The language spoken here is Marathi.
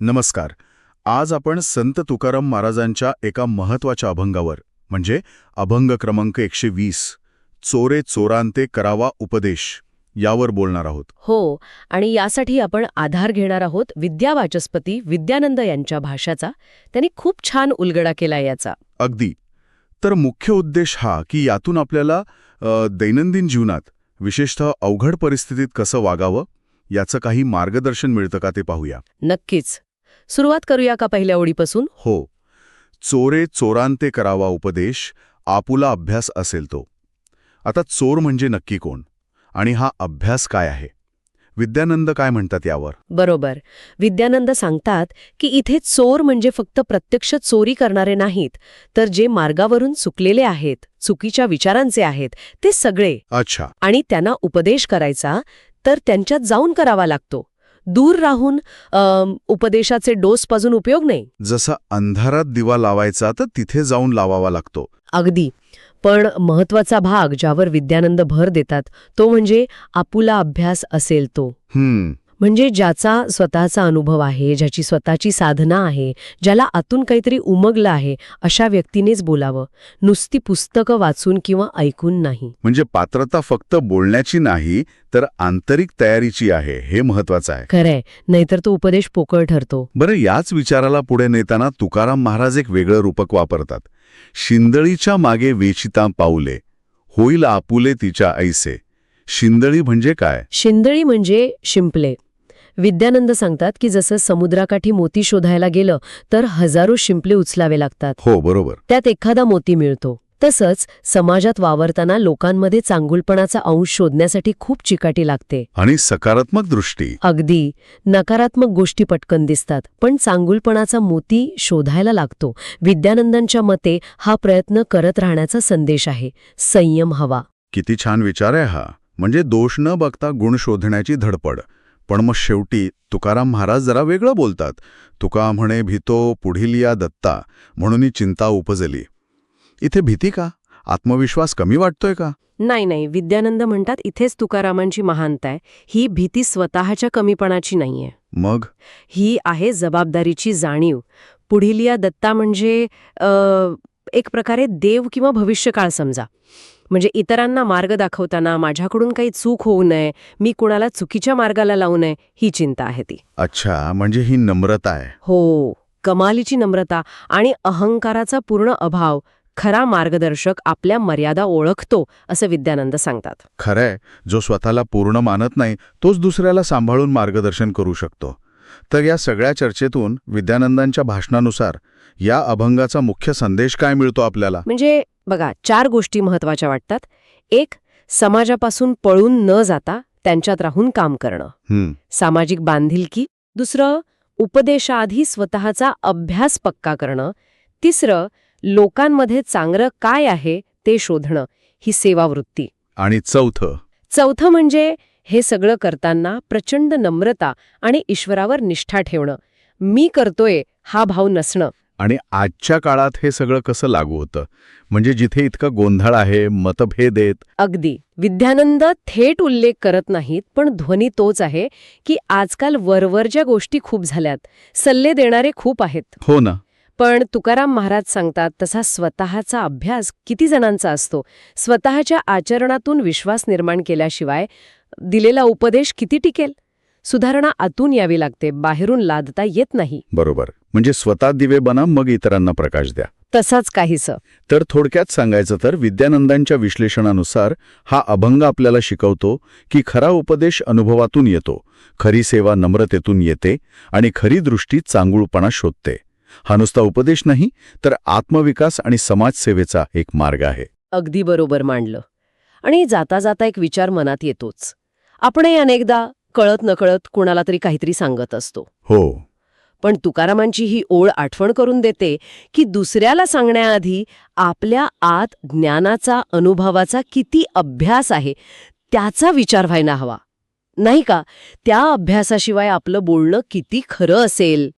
नमस्कार. आज आपण संत तुकाराम महाराजांच्या एका महत्त्वाच्या अभंगावर म्हणजे अभंग क्रमांक एकशे वीस चोरे चोरांते करावा उपदेश यावर बोलणार आहोत. हो आणि यासाठी आपण आधार घेणार आहोत विद्यावाचस्पती विद्यानंद यांच्या भाषाचा त्यांनी खूप छान उलगडा केला याचा. अगदी. तर मुख्य उद्देश हा की यातून आपल्याला दैनंदिन जीवनात विशेषतः अवघड परिस्थितीत कसं वागावं याचं काही मार्गदर्शन मिळतं का ते पाहूया. नक्कीच. सुरुवात करूया का पहिल्या ओळीपासून? हो. चोरे चोरांते करावा उपदेश आपुला अभ्यास असेल तो. आता चोर म्हणजे नक्की कोण? आणि हा अभ्यास काय आहे? विद्यानंद काय म्हणतात यावर? बरोबर. विद्यानंद सांगतात की इथे चोर म्हणजे फक्त प्रत्यक्ष चोरी करणारे नाहीत तर जे मार्गावरून चुकलेले आहेत चुकीच्या विचारांचे आहेत ते सगळे. अच्छा. आणि त्यांना उपदेश करायचा तर त्यांच्यात जाऊन करावा लागतो. दूर राहून उपदेशाचे डोस पाजून उपयोग नाही. जसा अंधारात दिवा लावायचा तर तिथे जाऊन लावावा लागतो. अगदी. पण महत्त्वाचा भाग ज्यावर विद्यानंद भर देतात तो म्हणजे आपुला अभ्यास असेल तो. हम्म. म्हणजे ज्याचा स्वतःचा अनुभव आहे ज्याची स्वतःची साधना आहे ज्याला आतून काहीतरी उमगलं आहे अशा व्यक्तीनेच बोलावं. नुसती पुस्तकं वाचून किंवा ऐकून नाही. म्हणजे पात्रता फक्त बोलण्याची नाही तर आंतरिक तयारीची आहे हे महत्वाचं आहे. खरंय. नाहीतर तो उपदेश पोकळ ठरतो. बरं याच विचाराला पुढे नेताना तुकाराम महाराज एक वेगळं रूपक वापरतात. शिंदळीच्या मागे वेचिता पाऊले होईल आपुले तिच्या ऐसे. शिंदळी म्हणजे काय? शिंदळी म्हणजे शिंपले. विद्यानंद सांगतात की जसं समुद्राकाठी मोती शोधायला गेलं तर हजारो शिंपले उचलावे लागतात. हो बरोबर. त्यात एखादा मोती मिळतो. तसंच समाजात वावरताना लोकांमध्ये चांगुलपणाचा अंश शोधण्यासाठी खूप चिकाटी लागते. आणि सकारात्मक दृष्टी. अगदी नकारात्मक गोष्टी पटकन दिसतात पण चांगुलपणाचा मोती शोधायला लागतो. विद्यानंदांच्या मते हा प्रयत्न करत राहण्याचा संदेश आहे. संयम हवा. किती छान विचार आहे हा. म्हणजे दोष न बघता गुण शोधण्याची धडपड. पण मग शेवटी तुकाराम महाराज जरा वेगळं बोलतात. तुका म्हणे भीतो पुढील या दत्ता म्हणून चिंता उपजली. इथे भीती का? आत्मविश्वास कमी वाटतोय का? नाही नाही. विद्यानंद म्हणतात इथेच तुकारामांची महानता आहे. ही भीती स्वतःच्या कमीपणाची नाहीये. मग? ही आहे जबाबदारीची जाणीव. पुढील या दत्ता म्हणजे एक प्रकारे देव किंवा भविष्यकाळ समजा. म्हणजे इतरांना मार्ग दाखवताना माझ्याकडून काही चूक होऊ नये मी कुणाला चुकीच्या मार्गाला लावू नये ही चिंता आहे ती. अच्छा म्हणजे ही नम्रता आहे. हो कमालीची नम्रता आणि अहंकाराचा पूर्ण अभाव खरा मार्गदर्शक आपल्या मर्यादा ओळखतो असं विद्यानंद सांगतात. खरंय जो स्वतःला पूर्ण मानत नाही तोच दुसऱ्याला सांभाळून मार्गदर्शन करू शकतो. तर या सगळ्या चर्चेतून विद्यानंदांच्या भाषणानुसार या अभंगाचा मुख्य संदेश काय मिळतो आपल्याला? म्हणजे बघा चार गोष्टी महत्त्वाच्या वाटतात. एक समाजापासून पळून न जाता त्यांच्यात राहून काम करणं. सामाजिक बांधिलकी. दुसरं उपदेशाआधी स्वतःचा अभ्यास पक्का करणं. तिसरं लोकांमध्ये चांगलं काय आहे ते शोधणं. ही सेवावृत्ती. आणि चौथं? चौथं म्हणजे हे सगळं करताना प्रचंड नम्रता आणि ईश्वरावर निष्ठा ठेवणं. मी करतोय हा भाव नसणं. आणि आजच्या काळात हे सगळं कसं लागू होतं? म्हणजे जिथे इतका गोंधळ आहे मतभेद आहेत. अगदी. विद्यानंद थेट उल्लेख करत नाहीत पण ध्वनी तोच आहे की आजकाल वरवरच्या गोष्टी खूप झाल्यात. सल्ले देणारे खूप आहेत. हो ना. पण तुकाराम महाराज सांगतात तसा स्वतःचा अभ्यास किती जणांचा असतो? स्वतःच्या आचरणातून विश्वास निर्माण केल्याशिवाय दिलेला उपदेश किती टिकेल? सुधारणा आतून यावी लागते बाहेरून लादता येत नाही. बरोबर. म्हणजे स्वतः दिवे बना मग इतरांना प्रकाश द्या. तसाच काहीसं. तर थोडक्यात सांगायचं तर विद्यानंदांच्या विश्लेषणानुसार हा अभंग आपल्याला शिकवतो की खरा उपदेश अनुभवातून येतो खरी सेवा नम्रतेतून येते आणि खरी दृष्टी चांगुळपणा शोधते. हा नुसता उपदेश नाही तर आत्मविकास आणि समाजसेवेचा एक मार्ग आहे. अगदी बरोबर मांडलं. आणि जाता जाता एक विचार मनात येतोच. आपणही अनेकदा कळत नकळत कुणाला तरी काहीतरी सांगत असतो. हो. पण तुकारामांची ही ओळ आठवण करून देते की दुसऱ्याला सांगण्याआधी आपल्या आत ज्ञानाचा अनुभवाचा किती अभ्यास आहे त्याचा विचार व्हायला हवा. नाही का? त्या अभ्यासाशिवाय आपलं बोलणं किती खरं असेल?